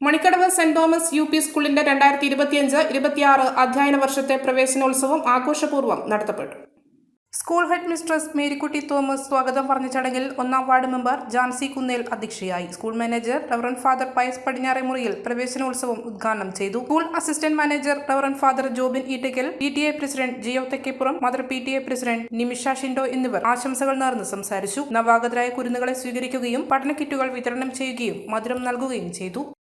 Manikkadavu saint Thomas U P സ്കൂളിന്റെ രണ്ടായിരത്തി ഇരുപത്തിയഞ്ച് ഇരുപത്തിയാറ് അധ്യയന വർഷത്തെ പ്രവേശനോത്സവം ആഘോഷപൂർവം നടത്തപ്പെട്ടു. School head mistress Marykutty Thomas സ്വാഗതം പറഞ്ഞ ചടങ്ങിൽ ഒന്നാം വാർഡ് മെമ്പർ ജാൻസി കുന്നേൽ അധ്യക്ഷയായി. School manager reverend father Pius Padinjare Muriyil പ്രവേശനോത്സവം ഉദ്ഘാടനം ചെയ്തു. School assistant manager reverend father Jobin Eettackal P T A president Jio Thekkeppuram mother P T A president Nimisha Shindo എന്നിവർ ആശംസകൾ നേർന്ന് സംസാരിച്ചു. നവാഗതരായ കുരുന്നുകളെ സ്വീകരിക്കുകയും പഠന കിറ്റുകൾ വിതരണം ചെയ്യുകയും മധുരം നൽകുകയും ചെയ്തു.